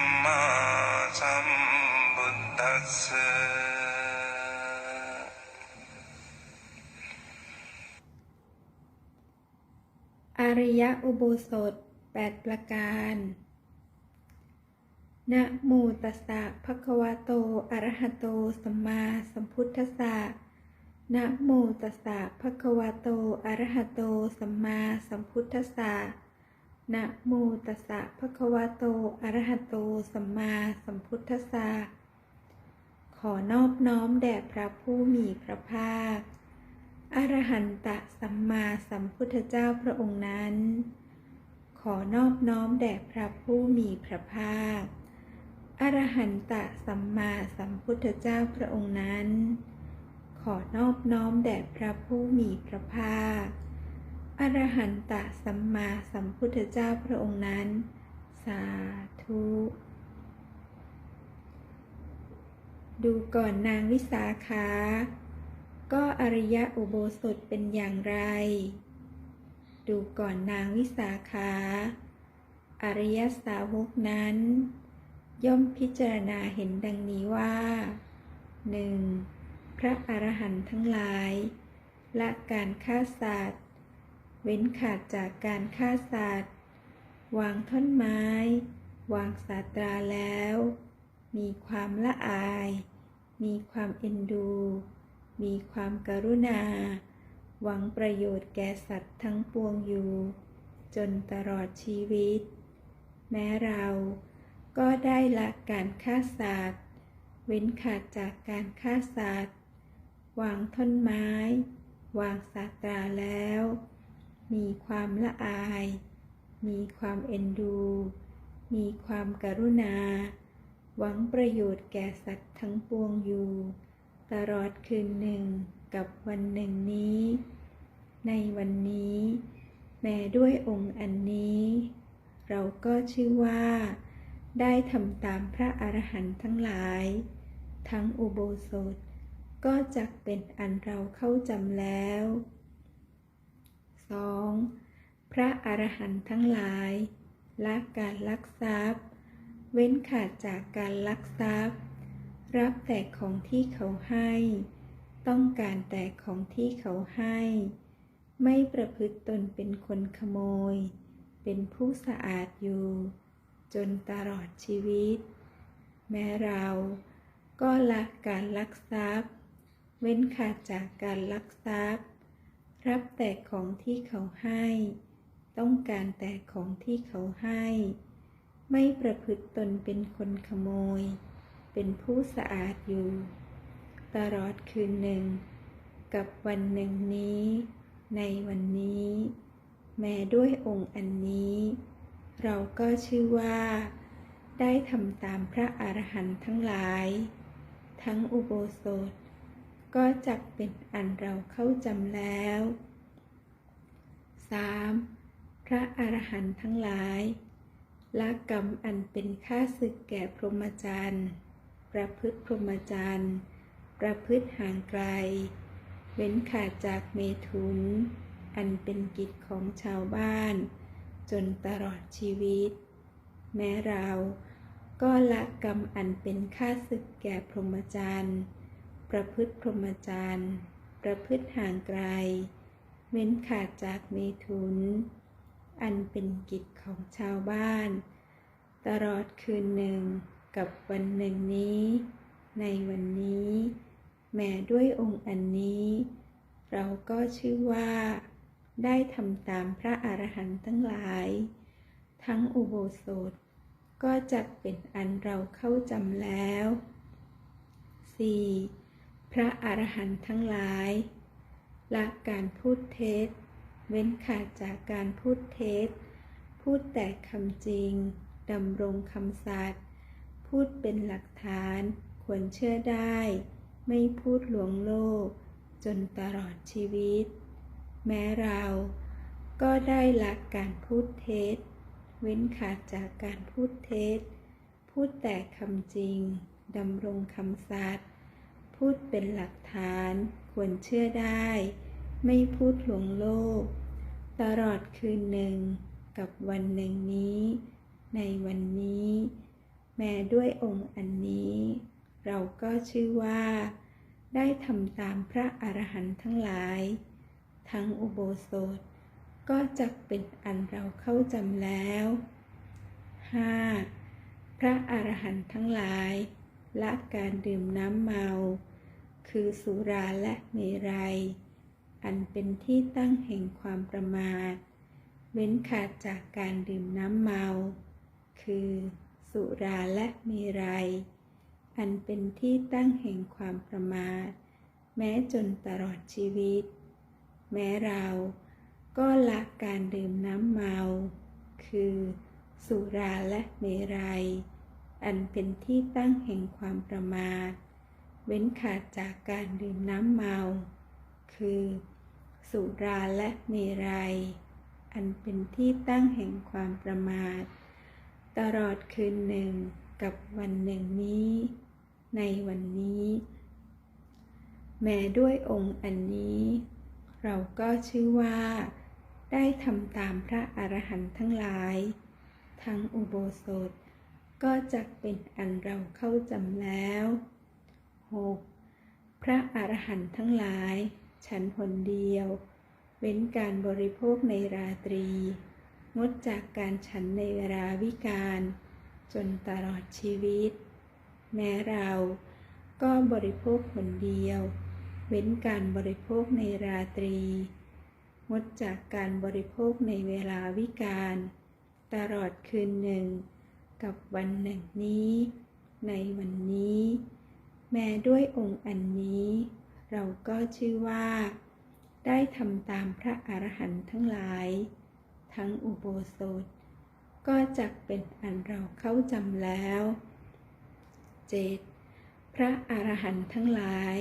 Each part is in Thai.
มมาสัมพุทธัสอริยอุโบสถแปดประการ นะโมตัสสะภะคะวะโต อะระหะโต สัมมาสัมพุทธัสสะ นะโมตัสสะภะคะวะโต อะระหะโต สัมมาสัมพุทธัสสะ นะโมตัสสะภะคะวะโต อะระหะโต สัมมาสัมพุทธัสสะ ขอนอบน้อมแด่พระผู้มีพระภาค อรหันตสัมมาสัมพุทธเจ้าพระองค์นั้น ขอนอบน้อมแด่พระผู้มีพระภาค อรหันตสัมมาสัมพุทธเจ้าพระองค์นั้น ขอนอบน้อมแด่พระผู้มีพระภาค อรหันตสัมมาสัมพุทธเจ้าพระองค์นั้น สาธุ ดูก่อนนางวิสาขา ก็อริยะอุโบสถเป็นอย่างไร ดูก่อนนางวิสาขา อริยสาวกนั้น ย่อมพิจารณาเห็นดังนี้ว่า 1. พระอรหันต์ทั้งหลาย ละการฆ่าสัตว์ เว้นขาดจากการฆ่าสัตว์ วางท่อนไม้ วางสาตราแล้ว มีความละอาย มีความเอ็นดู มีความกรุณา หวังประโยชน์แก่สัตว์ทั้งปวงอยู่ จนตลอดชีวิต แม้เราก็ได้ละการฆ่าสัตว์ เว้นขาดจากการฆ่าสัตว์ วางท่อนไม้ วางสาตราแล้ว มีความละอาย มีความเอ็นดู มีความกรุณา หวังประโยชน์แก่สัตว์ทั้งปวงอยู่ ตลอดคืนหนึ่งกับวันหนึ่งนี้ ในวันนี้ แม้ด้วยองค์อันนี้ เราก็ชื่อว่า ได้ทำตามพระอรหันต์ทั้งหลาย ทั้งอุโบสถก็จักเป็นอันเราเข้าจำแล้ว 2. พระอรหันต์ทั้งหลายละการลักทรัพย์ เว้นขาดจากการลักทรัพย์ รับแต่ของที่เขาให้ ต้องการแต่ของที่เขาให้ ไม่ประพฤติตนเป็นคนขโมย เป็นผู้สะอาดอยู่ จนตลอดชีวิต แม้เราก็ละการลักทรัพย์ เว้นขาดจากการลักทรัพย์ รับแต่ของที่เขาให้ ต้องการแต่ของที่เขาให้ ไม่ประพฤติตนเป็นคนขโมย เป็นผู้สะอาดอยู่ ตลอดคืนหนึ่ง กับวันหนึ่งนี้ ในวันนี้ แม้ด้วยองค์อันนี้ เราก็ชื่อว่า ได้ทำตามพระอรหันต์ทั้งหลาย ทั้งอุโบสถ ก็จักเป็นอันเราเข้าจำแล้ว 3. พระอรหันต์ทั้งหลายละกรรมอันเป็นค่าศึกแก่พรหมจรรย์ ประพฤติพรหมจรรย์ ประพฤติห่างไกล เว้นขาดจากเมถุน อันเป็นกิจของชาวบ้าน จนตลอดชีวิต แม้เราก็ละกรรมอันเป็นค่าศึกแก่พรหมจรรย์ ประพฤติพรหมจรรย์ ประพฤติห่างไกล เว้นขาดจากเมถุน อันเป็นกิจของชาวบ้าน ตลอดคืนหนึ่งกับวันหนึ่งนี้ ในวันนี้ แม้ด้วยองค์อันนี้ เราก็ชื่อว่า ได้ทำตามพระอรหันต์ทั้งหลาย ทั้งอุโบสถ ก็จักเป็นอันเราเข้าจำแล้ว 4. พระอรหันต์ทั้งหลาย ละการพูดเท็จ เว้นขาดจากการพูดเท็จ พูดแต่คำจริง ดำรงคำสัตย์พูดเป็นหลักฐานควรเชื่อได้ ไม่พูดหลวงโลก จนตลอดชีวิต แม้เราก็ได้ละการพูดเท็จ เว้นขาดจากการพูดเท็จ พูดแต่คำจริง ดำรงคำสัตย์ พูดเป็นหลักฐานควรเชื่อได้ ไม่พูดหลวงโลก ตลอดคืนหนึ่งกับวันหนึ่งนี้ ในวันนี้ แม้ด้วยองค์อันนี้ เราก็ชื่อว่า ได้ทำตามพระอรหันต์ทั้งหลาย ทั้งอุโบสถ ก็จะเป็นอันเราเข้าจำแล้ว 5. พระอรหันต์ทั้งหลาย ละการดื่มน้ำเมา คือสุราและเมรัย อันเป็นที่ตั้งแห่งความประมาท เว้นขาดจากการดื่มน้ำเมา คือสุราและเมรัย อันเป็นที่ตั้งแห่งความประมาท แม้จนตลอดชีวิต แม้เราก็ละการดื่มน้ำเมา คือสุราและเมรัย อันเป็นที่ตั้งแห่งความประมาท เว้นขาดจากการดื่มน้ำเมา คือ สุราและเมรัย อันเป็นที่ตั้งแห่งความประมาท ตลอดคืนหนึ่งกับวันหนึ่งนี้ ในวันนี้ แม้ด้วยองค์อันนี้ เราก็ชื่อว่า ได้ทำตามพระอรหันต์ทั้งหลาย ทั้งอุโบสถ ก็จะเป็นอันเราเข้าจำแล้ว 6. พระอรหันต์ทั้งหลาย ฉันหนเดียว เว้นการบริโภคในราตรี งดจากการฉันในเวลาวิกาลจนตลอดชีวิต แม้เราก็บริโภคคนเดียว เว้นการบริโภคในราตรี งดจากการบริโภคในเวลาวิกาลตลอดคืนหนึ่ง กับวันหนึ่งนี้ ในวันนี้ แม้ด้วยองค์อันนี้ เราก็ชื่อว่า ได้ทำตามพระอรหันต์ทั้งหลาย ทั้งอุโบสถ ก็จะเป็นอันเราเข้าจำแล้ว 7. พระอรหันต์ทั้งหลาย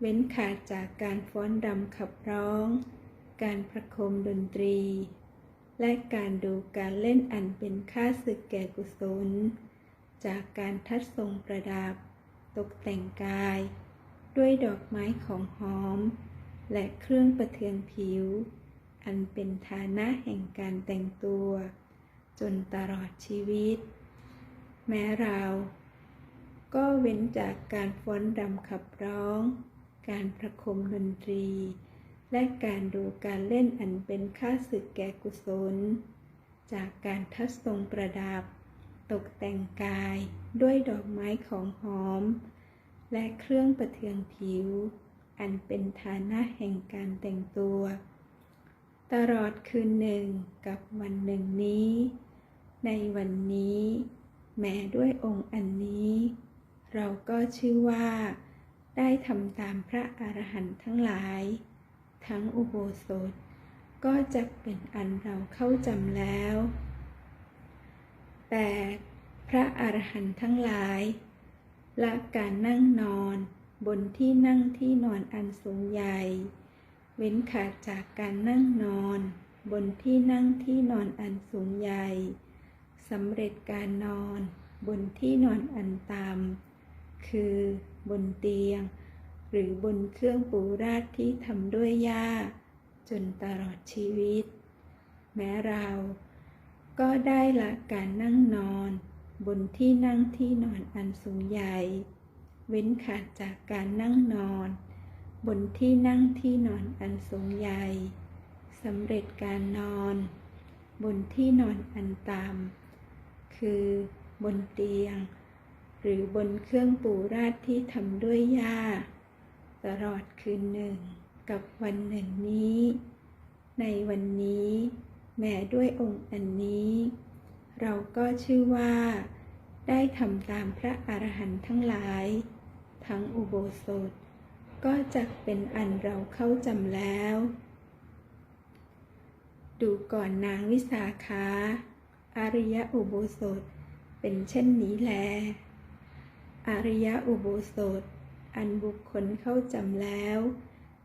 เว้นขาดจากการฟ้อนรำขับร้อง การประโคมดนตรี และการดูการเล่นอันเป็นค่าศึกแก่กุศล จากการทัดทรงประดับ ตกแต่งกาย ด้วยดอกไม้ของหอม และเครื่องประเทืองผิว อันเป็นฐานะแห่งการแต่งตัว จนตลอดชีวิต แม้เรา ก็เว้นจากการฟ้อนรำขับร้อง การประคมดนตรี และการดูการเล่นอันเป็นค่าศึกแก่กุศล จากการทัดทรงประดับ ตกแต่งกายด้วยดอกไม้ของหอม และเครื่องประเทืองผิว อันเป็นฐานะแห่งการแต่งตัว ตลอดคืนหนึ่งกับวันหนึ่งนี้ ในวันนี้ แม้ด้วยองค์อันนี้ เราก็ชื่อว่า ได้ทำตามพระอรหันต์ทั้งหลาย ทั้งอุโบสถ ก็จะเป็นอันเราเข้าจำแล้ว แต่พระอรหันต์ทั้งหลายละการนั่งนอนบนที่นั่งที่นอนอันสูงใหญ่ เว้นขาดจากการนั่งนอนบนที่นั่งที่นอนอันสูงใหญ่สำเร็จการนอนบนที่นอนอันต่ำคือบนเตียง หรือบนเครื่องปูราดที่ทำด้วยหญ้า จนตลอดชีวิต แม้เราก็ได้ละการนั่งนอน บนที่นั่งที่นอนอันสูงใหญ่ เว้นขาดจากการนั่งนอน บนที่นั่งที่นอนอันสูงใหญ่สำเร็จการนอน บนที่นอนอันต่ำคือบนเตียง หรือบนเครื่องปูราดที่ทำด้วยหญ้า ตลอดคืนหนึ่ง กับวันหนึ่งนี้ ในวันนี้ แม้ด้วยองค์อันนี้ เราก็ชื่อว่า ได้ทำตามพระอรหันต์ทั้งหลาย ทั้งอุโบสถ ก็จะเป็นอันเราเข้าจำแล้ว ดูก่อนนางวิสาขาอริยอุโบสถเป็นเช่นนี้แล อริยอุโบสถ อันบุคคลเข้าจำแล้ว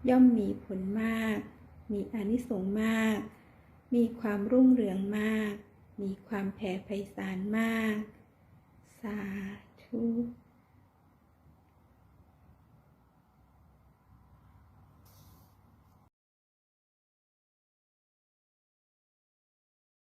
ย่อมมีผลมาก มีอนิสงส์มาก มีความรุ่งเรืองมาก มีความแผ่ไพศาลมาก สาธุ